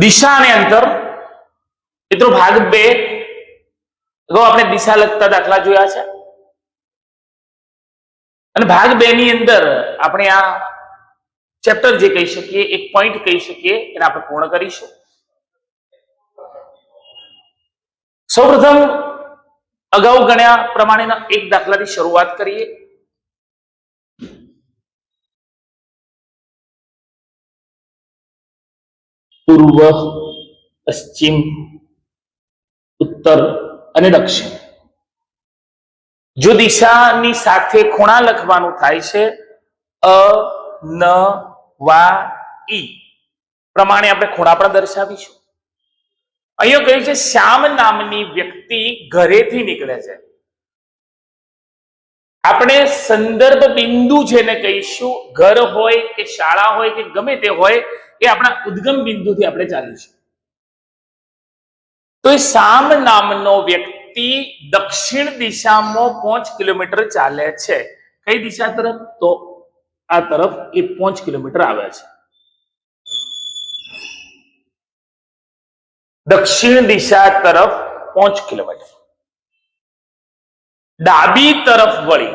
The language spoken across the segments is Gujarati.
દિશા અને અંતર. મિત્રો, ભાગ બે. અગાઉ આપણે દિશા લગતા દાખલા જોયા છે. અને ભાગ બે ની અંદર આપણે આ ચેપ્ટર જે કહી શકીએ, એક પોઈન્ટ કહી શકીએ, એને આપણે પૂર્ણ કરીશું. સૌપ્રથમ, અગાઉ ગણ્યા પ્રમાણેના એક દાખલાથી શરૂઆત કરીએ. પૂર્વ, પશ્ચિમ, ઉત્તર અને દક્ષિણ. જો દિશાની સાથે ખૂણા લખવાનું થાય છે, અ, ન, વા, ઈ. પ્રમાણે આપણે ખૂણા પણ દર્શાવીશું. અહીંયા કહ્યું છે, શ્યામ નામની વ્યક્તિ ઘરેથી નીકળે છે. આપણે સંદર્ભ બિંદુ જેને કહીશું, ઘર હોય કે શાળા હોય કે ગમે તે હોય, એ આપણા ઉદ્ગમ બિંદુથી આપણે ચાલીશું તો એ સામ નામનો વ્યક્તિ દક્ષિણ દિશામાં પાંચ કિલોમીટર ચાલે છે. કઈ દિશા તરફ? તો આ તરફ એ પાંચ કિલોમીટર આવે છે. દક્ષિણ દિશા તરફ પાંચ કિલોમીટર. ડાબી તરફ વળી.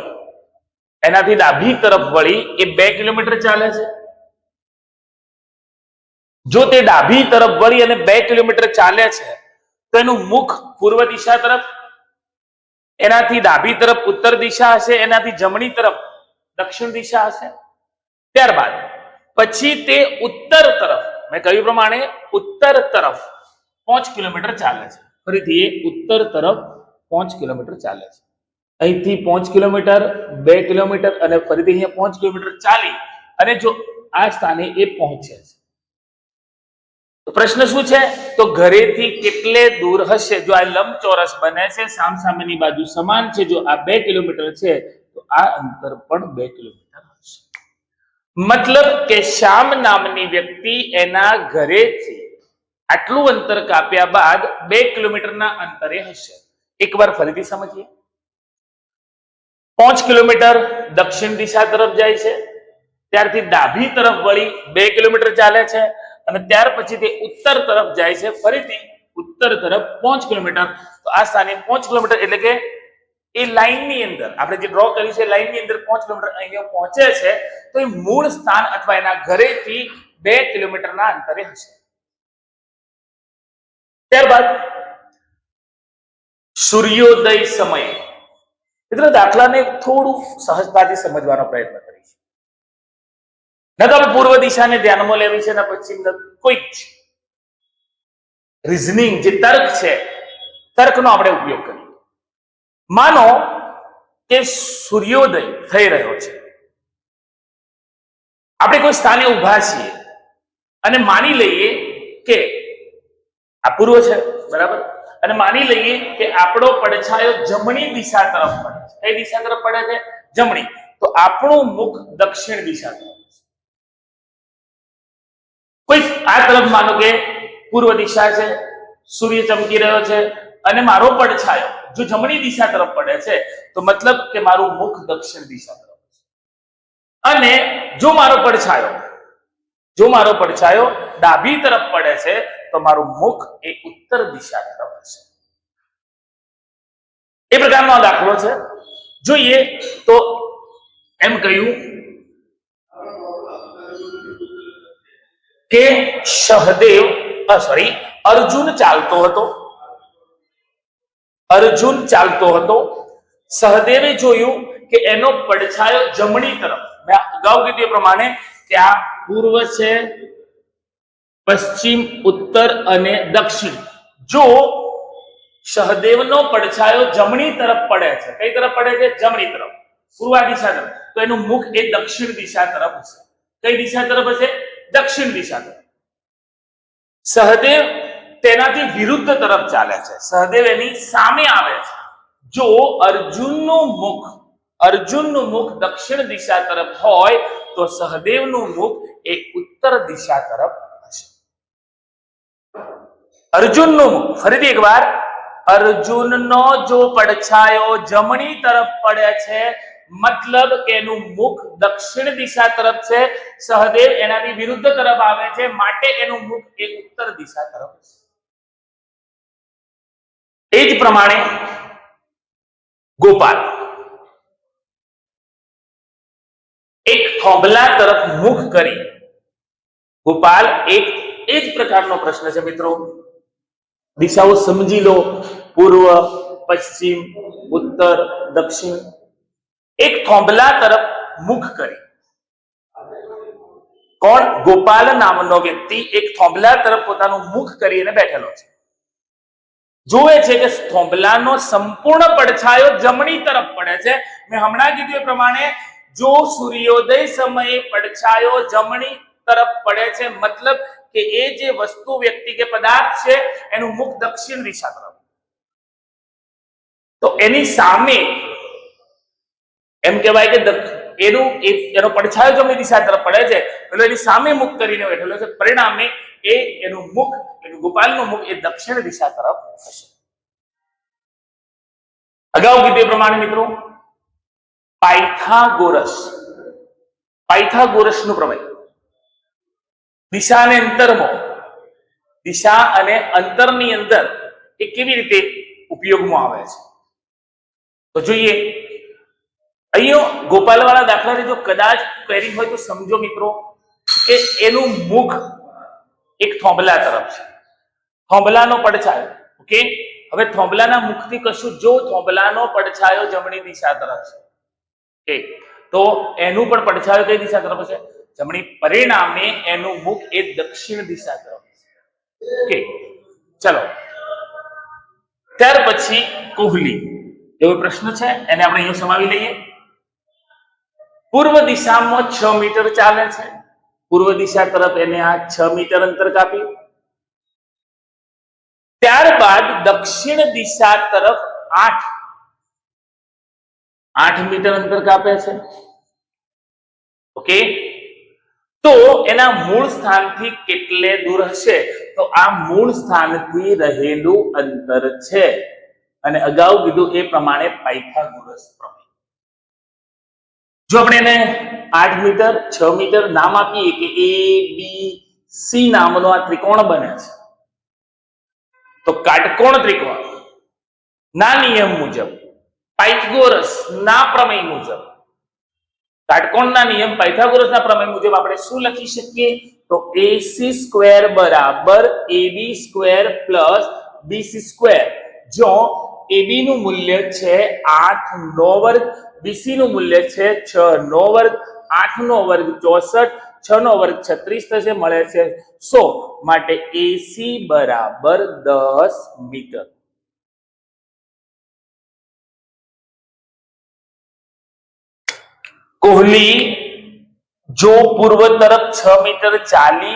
એનાથી ડાબી તરફ વળી એ બે કિલોમીટર ચાલે છે. જો તે ડાબી તરફ વળી અને બે કિલોમીટર ચાલે છે, તો એનું મુખ પૂર્વ દિશા તરફ, એનાથી ડાબી તરફ ઉત્તર દિશા હશે, એનાથી જમણી તરફ દક્ષિણ દિશા હશે. ત્યારબાદ, પછી તે ઉત્તર તરફ, મેં કહ્યું પ્રમાણે ઉત્તર તરફ પાંચ કિલોમીટર ચાલે છે. ફરીથી ઉત્તર તરફ પાંચ કિલોમીટર ચાલે છે. અહીંથી પાંચ કિલોમીટર, બે કિલોમીટર અને ફરીથી અહીંયા પાંચ કિલોમીટર ચાલી અને જો આ સ્થાને એ પહોંચે છે. પ્રશ્ન શું છે? તો ઘરેથી કેટલે દૂર હશે? જો આ લંબચોરસ બને છે સામ સામેની બાજુ સમાન છે, જો આ બે કિલોમીટર છે, તો આ અંતર પણ બે કિલોમીટર હશે. મતલબ કે શ્યામ નામની વ્યક્તિ એના ઘરેથી આટલું અંતર કાપ્યા બાદ બે કિલોમીટરના અંતરે હશે. એકવાર ફરીથી સમજીએ. પાંચ કિલોમીટર દક્ષિણ દિશા તરફ જાય છે. ત્યારથી ડાભી તરફ વળી બે કિલોમીટર ચાલે છે અને ત્યાર પછી તે ઉત્તર તરફ જાય છે. ફરીથી ઉત્તર તરફ પાંચ કિલોમીટર. તો આ સ્થાને પાંચ કિલોમીટર એટલે કે એ લાઈનની અંદર, આપણે જે ડ્રો કરી છે લાઈનની અંદર પાંચ કિલોમીટર અહીંયા પહોંચે છે, તો એ મૂળ સ્થાન અથવા એના ઘરેથી બે કિલોમીટરના અંતરે હશે. ત્યારબાદ સૂર્યોદય સમયે મિત્રો દાખલાને થોડું સહજતાથી સમજવાનો પ્રયત્ન કરીશું. ન તો પૂર્વ દિશાને ધ્યાનમાં લેવી છે ને પશ્ચિમ કોઈક રિઝનિંગ જે તર્ક છે, તર્કનો આપણે ઉપયોગ કરીએ. માનો કે સૂર્યોદય થઈ રહ્યો છે. આપણે કોઈ સ્થાને ઊભા છીએ અને માની લઈએ કે આ પૂર્વ છે, બરાબર? અને માની લઈએ કે આપણો પડછાયો જમણી દિશા તરફ પડે છે. કઈ દિશા તરફ પડે છે? જમણી. તો આપણું મુખ દક્ષિણ દિશા તરફ કોઈ આ તરફ માનો કે પૂર્વ દિશા છે, સૂર્ય ચમકી રહ્યો છે, અને મારો પડછાયો જો જમણી દિશા તરફ પડે છે, તો મતલબ કે મારું મુખ દક્ષિણ દિશા તરફ છે. અને જો મારો પડછાયો જો મારો પડછાયો ડાબી તરફ પડે છે, તો મારું મુખ એ ઉત્તર દિશા તરફ હશે. એ પ્રકારનો દાખલો છે. જોઈએ તો એમ કહ્યું કે સહદેવ સોરી અર્જુન ચાલતો હતો. અર્જુન ચાલતો હતો. સહદેવે જોયું કે એનો પડછાયો જમણી તરફ. મેં અગાઉ કીધું પ્રમાણે કે આ પૂર્વ છે, પશ્ચિમ, ઉત્તર અને દક્ષિણ. જો સહદેવનો પડછાયો જમણી તરફ પડે છે, કઈ તરફ પડે છે? જમણી તરફ. પૂર્વા દિશા તરફ. તો એનું મુખ એ દક્ષિણ દિશા તરફ હશે. કઈ દિશા તરફ હશે? દક્ષિણ દિશા તરફ. સહદેવ તેનાથી વિરુદ્ધ તરફ ચાલે છે. સહદેવ એની સામે આવે છે. જો અર્જુનનું મુખ અર્જુનનું મુખ દક્ષિણ દિશા તરફ હોય, તો સહદેવનું મુખ એ ઉત્તર દિશા તરફ હશે. અર્જુનનું મુખ, ફરીથી એકવાર. અર્જુનનો જો પડછાયો જમણી તરફ પડે છે, મતલબ કે એનું મુખ દક્ષિણ દિશા તરફ છે. સહદેવ એનાથી વિરુદ્ધ તરફ આવે છે, માટે એનું મુખ એ ઉત્તર દિશા તરફ છે એ જ પ્રમાણે ગોપાલ થોંભલા તરફ મુખ કરી. ગોપાલ, એક, એ જ પ્રકારનો પ્રશ્ન છે મિત્રો. દિશાઓ સમજી લો. પૂર્વ, પશ્ચિમ, ઉત્તર, દક્ષિણ. એક થોંભલા તરફ મુખ કરી. કોણ? ગોપાલ નામનો વ્યક્તિ એક થોંભલા તરફ પોતાનું મુખ કરીને બેઠેલો છે. જોવે છે કે થોંભલાનો સંપૂર્ણ પડછાયો જમણી તરફ પડે છે. મેં હમણાં કીધું એ પ્રમાણે જો સૂર્યોદય સમયે પડછાયો જમણી તરફ પડે છે, મતલબ કે એ જે વસ્તુ વ્યક્તિ કે પદાર્થ છે, એનું મુખ દક્ષિણ દિશા તરફ. તો એની સામે એમ કહેવાય કે એનું એનો પડછાયો જમણી દિશા તરફ પડે છે, એટલે એની સામે મુખ કરીને બેઠેલો છે, પરિણામે એ, એનું મુખ એટલે ગોપાલનું મુખ એ દક્ષિણ દિશા તરફ હશે. અગાઉ કીધું પ્રમાણે મિત્રો? પાયથાગોરસ. પાયથાગોરસનું પ્રમેય. દિશા અને અંતરમાં. દિશા અને અંતરની અંદર એ કેવી રીતે ઉપયોગમાં આવે છે? તો જોઈએ, અહીંયા ગોપાલવાળા દાખલાને જો કદાચ પહેરી હોય તો સમજો મિત્રો, કે એનું મુખ એક થોંભલા તરફ છે. થોંભલાનો પડછાયો. ઓકે? હવે થોંભલાના મુખથી કશું જો થોંભલાનો પડછાયો જમણી દિશા તરફ છે. ઓકે તો એનું પણ પડછાયો કઈ દિશા તરફ છે જમણી પરિણામે એનું મુખ એ દક્ષિણ દિશા તરફ ઓકે ચલો. ત્યાર પછી કોહલી. એવો પ્રશ્ન છે, એને આપણે અહીંયા સમાવી લઈએ. પૂર્વ દિશામાં છ મીટર ચાલે છે. પૂર્વ દિશા તરફ એને આ છ મીટર અંતર કાપ્યું ત્યારબાદ દક્ષિણ દિશા તરફ આઠ આઠ મીટર અંતર કાપે છે. ઓકે તો એના મૂળ સ્થાનથી કેટલે દૂર હશે? તો આ મૂળ સ્થાનથી રહેલું અંતર છે. અને અગાઉ કીધું એ પ્રમાણે પાયથાગોરસ પ્રમેય. જો આપણે એને આઠ મીટર, છ મીટર નામ આપીએ કે એ બી સી નામનો આ ત્રિકોણ બને છે. તો કાટકોણ ત્રિકોણ. ના નિયમ મુજબ. પાયથાગોરસ ના પ્રમેય મુજબ. કાટકોણના નિયમ પાયથાગોરસના પ્રમેય મુજબ આપણે શું લખી શકીએ? તો AC સ્ક્વેર બરાબર AB square plus BC square. જો AB નું મૂલ્ય છે 8 નો વર્ગ BC નું મૂલ્ય છે 6 નો વર્ગ 8 નો વર્ગ 64 6 નો વર્ગ 36 થશે, મળે છે 100 માટે AC બરાબર 10 મીટર. કોહલી જો પૂર્વ તરફ છ મીટર ચાલી,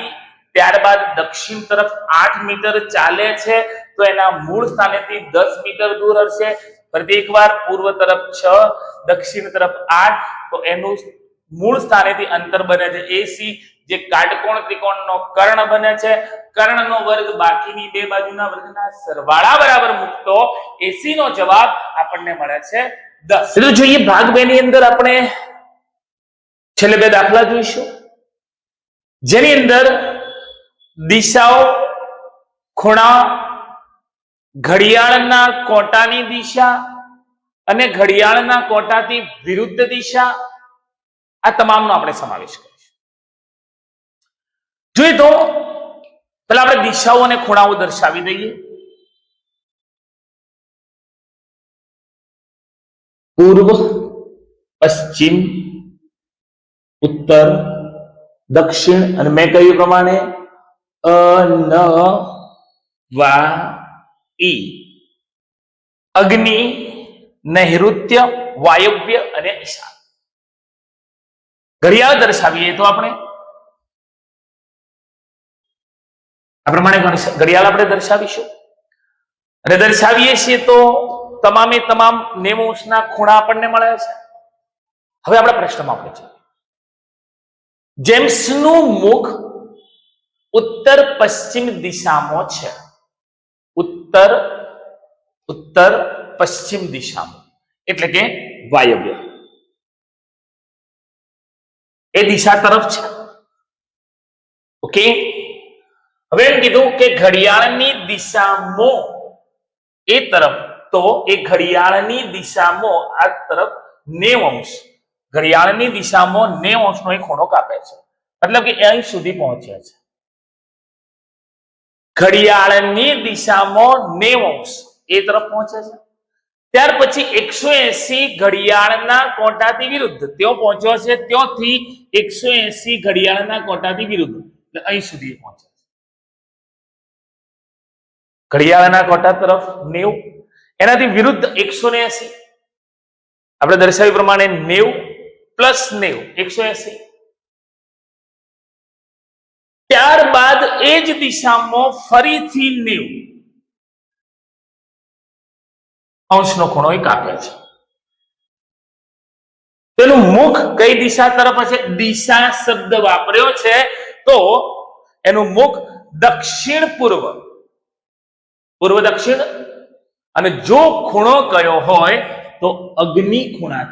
ત્યારબાદ દક્ષિણ તરફ આઠ મીટર ચાલે છે, તો એના મૂળ સ્થાનેથી દસ મીટર દૂર હશે. પ્રત્યેક વાર પૂર્વ તરફ છ, દક્ષિણ તરફ આઠ, તો એનું મૂળ સ્થાનેથી અંતર બને છે એસી, જે કાટકોણ ત્રિકોણનો કર્ણ બને છે. કર્ણનો વર્ગ બાકીની બે બાજુના વર્ગના સરવાળા બરાબર મૂકતો. એસી નો જવાબ આપણને મળે છે દસ. જોઈએ, ભાગ બે ની અંદર આપણે છેલ્લે બે દાખલા જોઈશું. જેની અંદર દિશાઓ, ખૂણા, ઘડિયાળના કોટાની દિશા અને ઘડિયાળના કોટાથી વિરુદ્ધ દિશા, આ તમામનો આપણે સમાવેશ કરીશું. જોઈએ તો પેલા આપણે દિશાઓ અને ખૂણાઓ દર્શાવી દઈએ. પૂર્વ, પશ્ચિમ ઉત્તર, દક્ષિણ અને મેં કહ્યું પ્રમાણે અન વા, ઈ. અગ્નિ, નૈઋત્ય, વાયવ્ય અને ઈશાન. ઘડિયાળ દર્શાવીએ તો આપણે. આ પ્રમાણે ઘડિયાળ આપણે દર્શાવીશું. અને દર્શાવીએ છીએ તો તમામે તમામ નેમોસના ખૂણા આપણને મળે છે. હવે આપણે પ્રશ્નમાં આપણે છીએ. જેમ્સનું મુખ ઉત્તર પશ્ચિમ દિશામાં છે. ઉત્તર ઉત્તર પશ્ચિમ દિશામાં. એટલે કે વાયવ્ય. એ દિશા તરફ છે. ઓકે? હવે એમ કીધું કે ઘડિયાળની દિશામાં એ તરફ, તો એ ઘડિયાળની દિશામાં આ તરફ નેવ અંશ. ઘડિયાળની દિશામાં નેવ અંશનો એ ખૂણો કાપે છે. મતલબ કે અહીં સુધી પહોંચ્યા છે. ઘડિયાળની દિશામાં નેવ અંશ એ તરફ પહોંચે છે. ત્યાર પછી એકસો એસી ઘડિયાળના કોટાથી વિરુદ્ધ તેઓ પહોંચ્યો છે. ત્યાંથી એકસો એસી ઘડિયાળના કોટાથી વિરુદ્ધ. એટલે અહીં સુધી પહોંચે છે. ઘડિયાળના કોટા તરફ નેવું. એનાથી વિરુદ્ધ એકસો ને એસી. આપણે દર્શાવ્યું પ્રમાણે નેવું પ્લસ નેવું, એકસો એસી. ત્યારબાદ એ જ દિશામાં ફરીથી નેવું. અંશનો ખૂણો એક આપે છે. તેનું મુખ કઈ દિશા તરફ હશે? દિશા શબ્દ વાપર્યો છે. તો એનું મુખ દક્ષિણ પૂર્વ. પૂર્વ દક્ષિણ. અને જો ખૂણો કયો હોય, તો અગ્નિ ખૂણા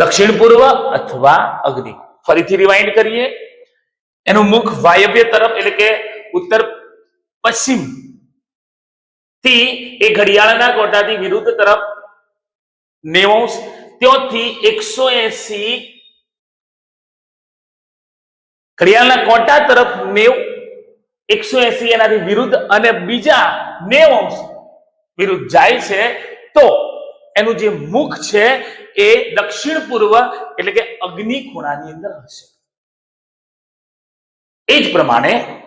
દક્ષિણ પૂર્વ અથવા અગ્નિ. ફરીથી રિવાઇન્ડ કરીએ. એનું મુખ વાયવ્ય તરફ એટલે કે ઉત્તર પશ્ચિમથી એ ઘડિયાળના ગોટાથી વિરુદ્ધ તરફ નેવું ત્યોથી એકસો એસી ઘડિયાળના કોટા તરફ નેવ, એકસો એસી એનાથી વિરુદ્ધ અને બીજા નેવ વિરુદ્ધ જાય છે. તો એનું જે મુખ છે એ દક્ષિણ પૂર્વ એટલે કે અગ્નિ ખૂણાની અંદર હશે. એ જ પ્રમાણે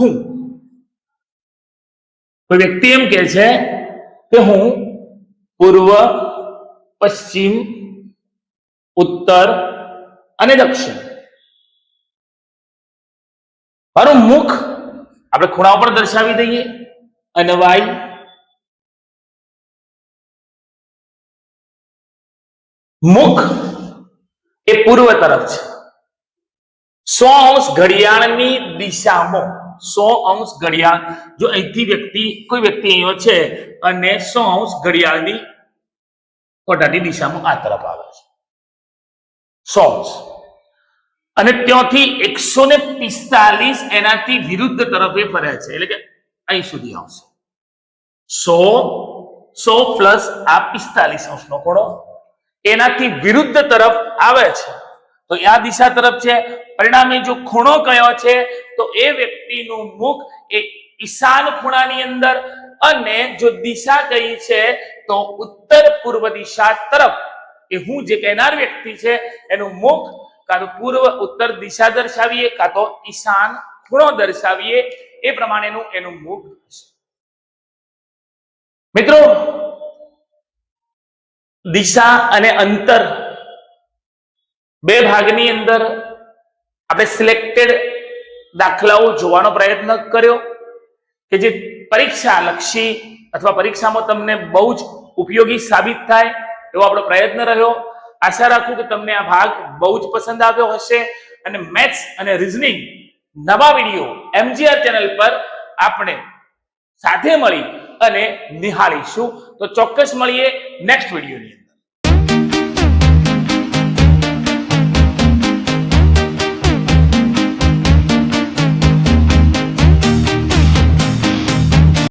હું. કોઈ વ્યક્તિ એમ કે છે કે હું પૂર્વ, પશ્ચિમ, ઉત્તર અને દક્ષિણ. મારું મુખ આપણે ખૂણા ઉપર દર્શાવી દઈએ. અનવાઈ મુખ એ પૂર્વ તરફ છે. સો અંશ ઘડિયાળની દિશામાં, સો અંશ ઘડિયાળ, જો અહીંથી વ્યક્તિ, કોઈ વ્યક્તિ અહીંયા છે અને સો અંશ ઘડિયાળની કોટાની દિશામાં આ તરફ આવે છે. સો અંશ. અને ત્યાંથી એકસો ને પિસ્તાલીસ એનાથી વિરુદ્ધ તરફે ફરે છે. એટલે કે અહીં સુધી આવશે. સો સો પ્લસ આ પિસ્તાલીસ અંશનો ખૂણો એનાથી વિરુદ્ધ તરફ આવે છે. તો આ દિશા તરફ છે. પરિણામે જો ખૂણો કયો છે, તો એ વ્યક્તિનું મુખ એ ઈશાન ખૂણાની અંદર અને જો દિશા કઈ છે, તો ઉત્તર પૂર્વ દિશા તરફ. એ હું જે કહેનાર વ્યક્તિ છે, એનું મુખ કાં તો પૂર્વ ઉત્તર દિશા દર્શાવીએ, કાં તો ઈશાન ખૂણો દર્શાવીએ, એ પ્રમાણેનું એનું મુખ હશે. મિત્રો દિશા અને અંતર બે ભાગની અંદર આપણે સિલેક્ટેડ દાખલાઓ જોવાનો પ્રયત્ન કર્યો કે જે પરીક્ષા લક્ષી અથવા પરીક્ષામાં તમને બહુ જ ઉપયોગી સાબિત થાય એવો આપણો પ્રયત્ન રહ્યો. આશા રાખું કે તમને આ ભાગ બહુ જ પસંદ આવ્યો હશે અને મેથ્સ અને રિઝનિંગ નવા વીડિયો એમજીઆર ચેનલ પર આપણે સાથે મળી અને નિહાળીશું. તો ચોક્કસ મળીએ નેક્સ્ટ વિડીયોની